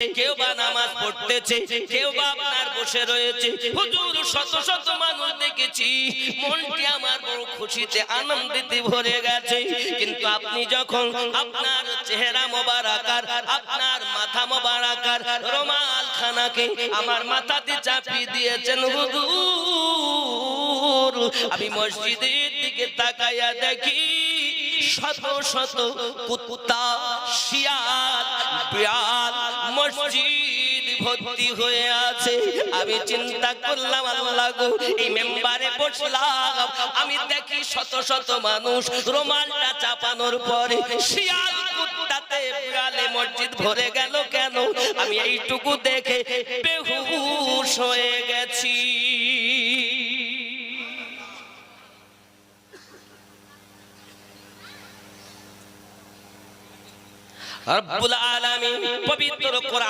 কেউ বা নামাজ পড়তেছে, কেউ বা আপনার বসে রয়েছে। হুজুর, শত শত মানুষ দেখেছি। মনটি আমার বড় খুশিতে ভরে গেছে। কিন্তু আপনি যখন আপনার চেহারা মোবারাকার আপনার মাথা মোবারাকার রোমাল খানাকে আমার মাথাতে চাপিয়ে দিয়েছেন, হুজুর, আমি মসজিদের দিকে তাকাইয়া দেখি, শত শত কুত্তা, শিয়াল মসজিদ ভর্তি হয়ে আছে। আমি চিন্তা করলাম, আল্লাহ গো, এই মেম্বারে বসলাম। আমি দেখি শত শত মানুষ রোমালটা চাপানোর পরে শিয়াল কুত্তাতে গালে মসজিদ ভরে গেল কেন? আমি এইটুকু দেখে বেহুশ হয়ে গেছি। রব্বুল আলামিন পবিত্র কোরআন